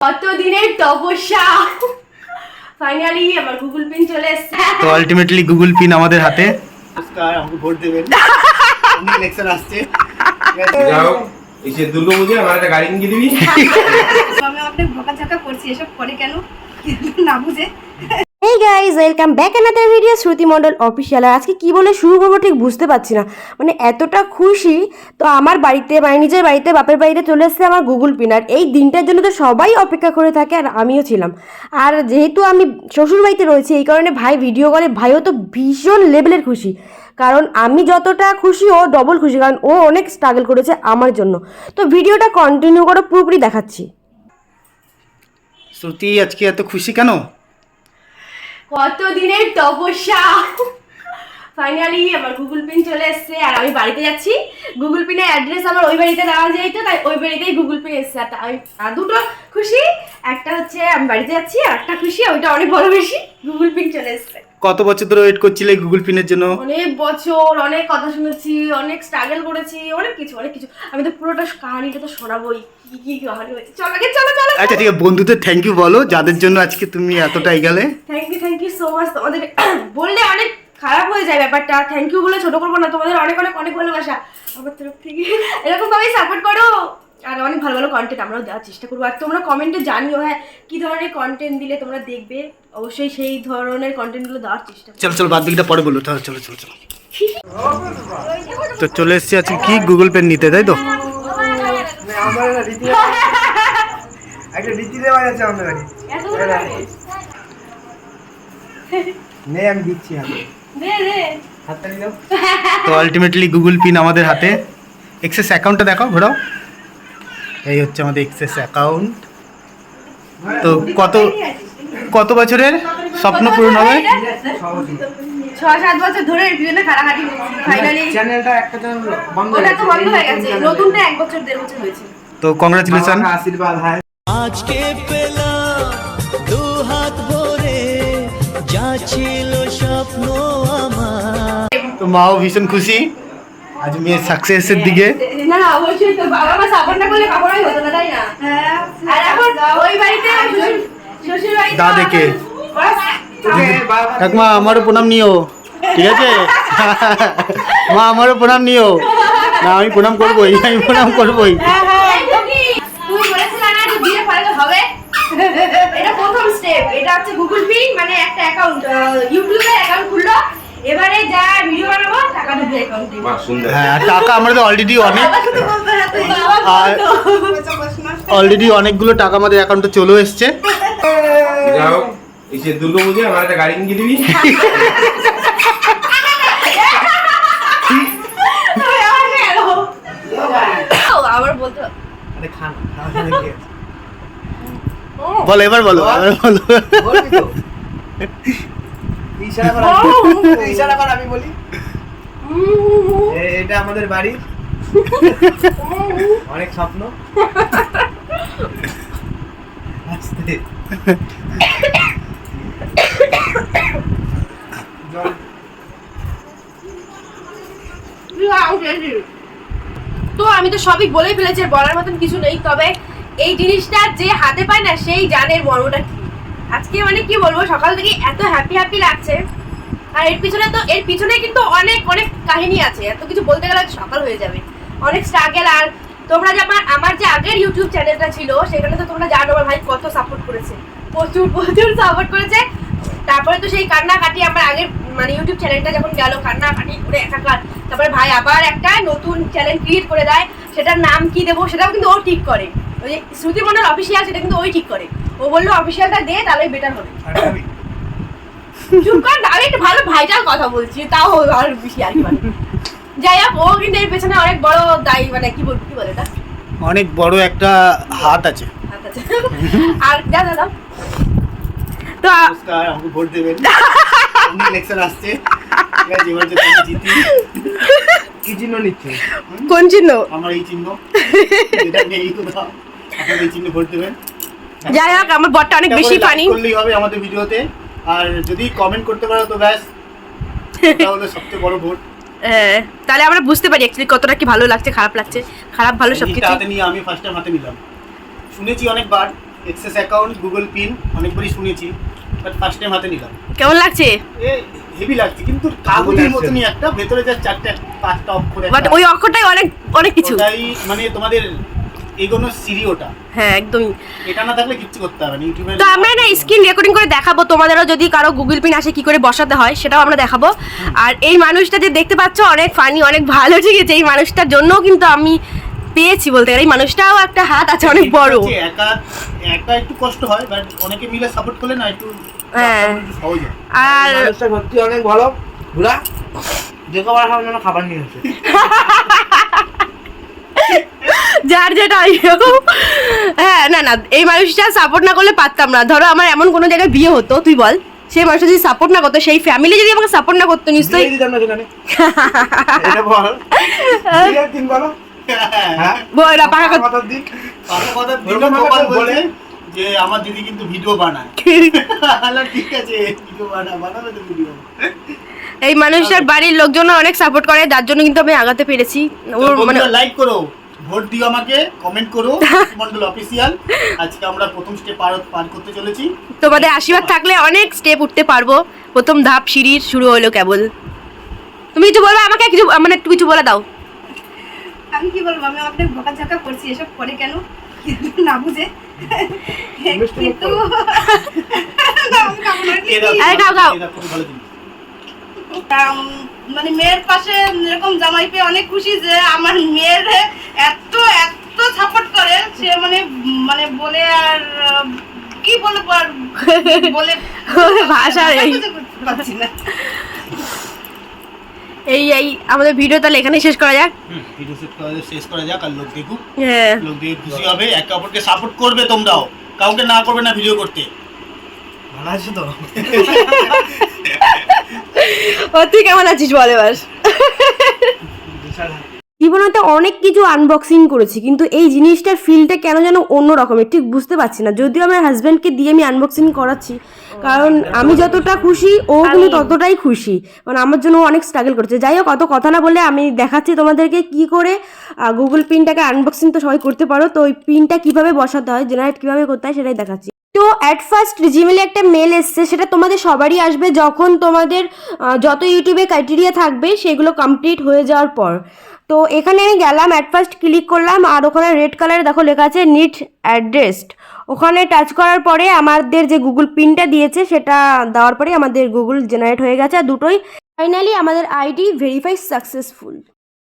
কতদিনের তপস্যা? ফাইনালি আমার গুগল পিন চলে এসেছে। তো আলটিমেটলি গুগল পিন আমাদের হাতে। নমস্কার আমাকে ভোট দেবেন। ইলেকশন আসছে। যাও এসে দুর্গা পুজো আমার একটা গাড়ি কিনে দিবি। আমি আপনাকে বকাঝকা করছি এসব করে কেন? না বুঝে। এই guys welcome back another video Shruti Mondal official আর আজকে কী বলে শুরু করব ঠিক বুঝতে পারছি না। মানে এতটা খুশি, তো আমার বাড়িতে মানে নিজের বাড়িতে, বাপের বাড়িতে চলে এসেছে আমার গুগল পিন আর এই দিনটার জন্য তো সবাই অপেক্ষা করে থাকে, আর আমিও ছিলাম। আর যেহেতু আমি শ্বশুর বাড়িতে রয়েছি, এই কারণে ভাই ভিডিও কলে ভাইও তো ভীষণ লেভেলের খুশি। কারণ আমি যতটা খুশি, ও ডবল খুশি, কারণ ও অনেক স্ট্রাগল করেছে আমার জন্য। তো ভিডিওটা কন্টিনিউ করে, পুরোপুরি দেখাচ্ছি। শ্রুতি, আজকে এত খুশি কেন? কতদিনের তপস্যা? ফাইনালি আমার গুগল পিন চলে এসছে আর আমি বাড়িতে যাচ্ছি। গুগল পিনের অ্যাড্রেস আমার ওই বাড়িতে দেওয়া যেত তাই ওই বাড়িতেই গুগল পিন এসছে। আর দুটো খুশি, একটা হচ্ছে আমি বাড়িতে যাচ্ছি আর একটা খুশি ওইটা অনেক বড় বেশি। গুগল পিন চলে এসেছে। কত বছর ধরে ওয়েট করছিলে গুগল পিনের জন্য? অনেক বছর অনেক কথা শুনেছি অনেক স্ট্রাগল করেছি অনেক কিছু অনেক কিছু। আমি তো পুরোটা কাহানিটা তো শোনাবোই। কি কি কাহানি হয়েছে? চলো আগে চলো চলো আচ্ছা ঠিক আছে বন্ধুদের থ্যাংক ইউ বলো যাদের জন্য আজকে তুমি এতটাই গেলে। Thank you thank you so much তোমাদের বললে অনেক খারাপ হয়ে যায় ব্যাপারটা। থ্যাংক ইউ বলে ছোট করব না তোমাদের অনেক অনেক অনেক ভালোবাসা। আমার তরফ থেকে। এরকম ভাবে সাপোর্ট করো। আর অনেক ভালো ভালো কন্টেন্ট আমরাও দেওয়ার চেষ্টা করব। আর তোমরা কমেন্টে জানিও হ্যাঁ কি ধরনের কন্টেন্ট দিলে তোমরা দেখবে? অবশ্যই সেই ধরনের কন্টেন্টগুলো দেওয়ার চেষ্টা চলো চলো বাদ দিকটা পরে বলো চলো চলো চলো। চলো তো চলে এসেছি আজকে কি গুগল পেন নিতে তাই তো? তো আলটিমেটলি গুগল পিন আমাদের হাতে। এক্সেস অ্যাকাউন্টটা দেখো ঘোরাও। এই হচ্ছে আমাদের এক্সেস অ্যাকাউন্ট তো কত কত বছরের স্বপ্ন পূরণ হবে? ছ সাত বছর ধরে এর পিছনে খাটাখাটি ফাইনালি চ্যানেলটা একটা চ্যানেল বন্ধ ওটা তো বন্ধ হয়ে গেছে। নতুনটা এক বছর দেড় বছর হয়েছে। তো কংগ্রাচুলেশন আশীর্বাদ হয়। আজকে পেলাম দু হাত ভরে যা ছিল স্বপ্ন আমার। তো মাও ভীষণ খুশি। আজ মেয়ের সাকসেসের দিকে। না অবশ্যই তো বাবা মা সাপোর্ট না করলে কাপড়ই হতো না তাই না? আর এখন ওই বাড়িতে শ্বশুর- বাড়িতে দাদেকে। ঠাকুমা আমারও প্রণাম নিও। ঠিক আছে? মা আমারও প্রণাম নিও। না আমি প্রণাম করবোই আমি প্রণাম করবোই হ্যাঁ, হ্যাঁ, তুমি তুমি বলেছিলে না যে বিয়ে পরে তো হবে এটা প্রথম স্টেপ এটা হচ্ছে গুগল পে মানে একটা অ্যাকাউন্ট ইউটিউবের অ্যাকাউন্ট খুললো এবারে যা ভিডিও বানাবো টাকা ঢুকবে অ্যাকাউন্টে বাহ সুন্দর হ্যাঁ টাকা আমাদের অলরেডি অনেক। আর অলরেডি অনেকগুলো টাকা আমাদের অ্যাকাউন্টে চলে এসছে? বলো এবার বলো বলো। ইশারা কর আমি বলি। এটা আমাদের বাড়ি। অনেক স্বপ্ন। তো আমি তো সবই বলেই ফেলেছি বলার মতন কিছু নেই, তবে এই জিনিসটা যে হাতে পায় না, সেই জানের মর্মটা কি? আজকে মানে কি বলব, সকাল থেকে এত হ্যাপি হ্যাপি লাগছে। আর এর পিছনে তো এর পিছনে কিন্তু অনেক অনেক কাহিনী আছে। এত কিছু বলতে গেলে সকাল হয়ে যাবে। অনেক স্ট্রাগল আর তোমরা যে আমার আমার যে আগের ইউটিউব চ্যানেলটা ছিল, সেখানে তো তোমরা জানো আমার ভাই কত সাপোর্ট করেছে। প্রচুর প্রচুর সাপোর্ট করেছে। তারপরে তো সেই কান্নাকাটি আমার আগের মানে ইউটিউব চ্যানেলটা যখন গেল, কান্নাকাটি করে একাকার। তারপরে ভাই আবার একটা নতুন চ্যানেল ক্রিয়েট করে দেয়। সেটার নাম কি দেবো, সেটাও কিন্তু ও ঠিক করে। ওই শ্রুতি মন্ডল অফিসিয়াল সেটা কিন্তু ওই ঠিক করে। ও বলল অফিসিয়ালটা দে, তাহলে বেটার হবে? চুপ কর আমি একটা ভালো ভাইটার কথা বলছি তাও আর বেশি আর কি মানে যাই হোক ও কিন্তু এর পেছনে অনেক বড় দায়ী মানে কি বলব কি বলে এটা? অনেক বড় একটা হাত আছে। আর যা দাদা তো আমাকে ভোট দেবেন। ইলেকশন আসছে। কি চিহ্ন নিচ্ছে? কোন চিহ্ন? আমার এই চিহ্ন। যেটা নেই কোথাও আপনার এই চিহ্নে ভোট দেবেন। যাই হোক আমার বরটা অনেক বেশি ফানি করলেই হবে আমাদের ভিডিওতে। আর যদি কমেন্ট করতে পারো তো ব্যাস এটা হলো সবচেয়ে বড় ভোট তাহলে আমরা বুঝতে পারি অ্যাকচুয়ালি কতটা কি ভালো লাগছে খারাপ লাগছে খারাপ ভালো জিতটা সবকিছু। হাতে নিয়ে আমি ফার্স্ট টাইম হাতে নিলাম। শুনেছি অনেকবার এক্সেস অ্যাকাউন্ট গুগল পিন অনেকবারই শুনেছি বাট ফার্স্ট টাইম হাতে নিলাম। কেমন লাগছে? এ হেভি লাগছে কিন্তু কাগজের মতনই একটা ভেতরে যা চারটে পাঁচটা অক্ষর বাট ওই অক্ষরটাই অনেক অনেক কিছু। ওটাই মানে তোমাদের এগোনোর সিঁড়ি ওটা। হ্যাঁ একদমই। এটা না থাকলে কিচ্ছু করতে হবে না ইউটিউবে তো আমরা না স্ক্রিন রেকর্ডিং করে দেখাবো তোমাদেরও যদি কারও গুগল পিন আসে কি করে বসাতে হয় সেটাও আমরা দেখাবো। আর এই মানুষটা যে দেখতে পাচ্ছ অনেক ফানি অনেক ভালো ঠিক আছে? এই মানুষটার জন্যও কিন্তু আমি পেয়েছি বলতে গেলে। এই মানুষটাও একটা হাত আছে অনেক বড়। একা একা একটু কষ্ট হয় বাট অনেকে মিলে সাপোর্ট করলে না একটু হ্যাঁ। হয়। আর মানুষটা সত্যি অনেক ভালো। ঘুরা খাবার খাবার নিয়ে আসে যার যেটা হ্যাঁ না না এই মানুষটা সাপোর্ট না করলে পারতাম না। ধরো আমার এমন কোনো জায়গায় বিয়ে হতো তুই বল। সেই মানুষটা যদি সাপোর্ট না করতো সেই ফ্যামিলি যদি আমাকে সাপোর্ট না করতো নিশ্চয়ই। বল। হ্যাঁ। পাকা কথা। বলে যে আমার দিদি কিন্তু ভিডিও বানায়। ঠিক আছে ভিডিও বানা বানাবে তো ভিডিও এই মানুষটার বাড়ির লোকজন অনেক সাপোর্ট করে যার জন্য কিন্তু আমি আগাতে পেরেছি। ওর মানে লাইক করো। ভোট দিও আমাকে কমেন্ট করো মন্ডল অফিসিয়াল আজকে আমরা প্রথম স্টেপ পার পার করতে চলেছি। তোমাদের আশীর্বাদ থাকলে অনেক স্টেপ উঠতে পারব। প্রথম ধাপ সিঁড়ির শুরু হলো কেবল। তুমি কিছু বলবে? আমাকে কিছু মানে একটু কিছু বলে দাও। আমি কি বলব? আমি অনেক বকাঝকা করছি। এসব করে কেন? না বুঝে। কিন্তু না। খাও, খাও। মানে মেয়ের পাশে এরকম জামাই পেয়ে অনেক খুশি যে আমার মেয়ের এত এত সাপোর্ট করে সে মানে মানে বলে আর আহ, কি বলে আর বলে না। এই এই আমাদের ভিডিও তাহলে এখানেই শেষ করা যাক। ভিডিও শেষ করা যাক, শেষ করা যাক আর লোক দেখুক। হ্যাঁ। লোক দেখে খুশি হবে একে অপরকে সাপোর্ট করবে তোমরাও। কাউকে না করবে না ভিডিও করতে। ভালো আছে তো? ও তুই কেমন আছিস বল এবার? বিশাল জীবনে তো অনেক কিছু আনবক্সিং করেছি কিন্তু এই জিনিসটার ফিলটা কেন যেন অন্য রকমের ঠিক বুঝতে পারছি না। যদিও আমার হাজব্যান্ডকে দিয়ে আমি আনবক্সিং করাচ্ছি কারণ আমি যতটা খুশি ও কিন্তু ততটাই খুশি। মানে আমার জন্য অনেক স্ট্রাগল করছে। যাই হোক অত কথা না বলে আমি দেখাচ্ছি তোমাদেরকে কি করে গুগল পিনটাকে আনবক্সিং তো সবাই করতে পারো। তো ওই পিনটা কীভাবে বসাতে হয় জেনারেট কীভাবে করতে হয় সেটাই দেখাচ্ছি। তো অ্যাট ফার্স্ট জিমেলে একটা মেল এসছে সেটা তোমাদের সবারই আসবে যখন তোমাদের যত ইউটিউবে ক্রাইটেরিয়া থাকবে সেগুলো কমপ্লিট হয়ে যাওয়ার পর। তো এখানে আমি গেলাম অ্যাট ফার্স্ট ক্লিক করলাম, আর ওখানে রেড কালারে দেখো লেখা আছে নিট অ্যাড্রেসড ওখানে টাচ করার পরে আমাদের যে গুগল পিনটা দিয়েছে, সেটা দেওয়ার পরে আমাদের গুগল জেনারেট হয়ে গেছে, আর দুটোই ফাইনালি আমাদের আইডি ভেরিফাই সাকসেসফুল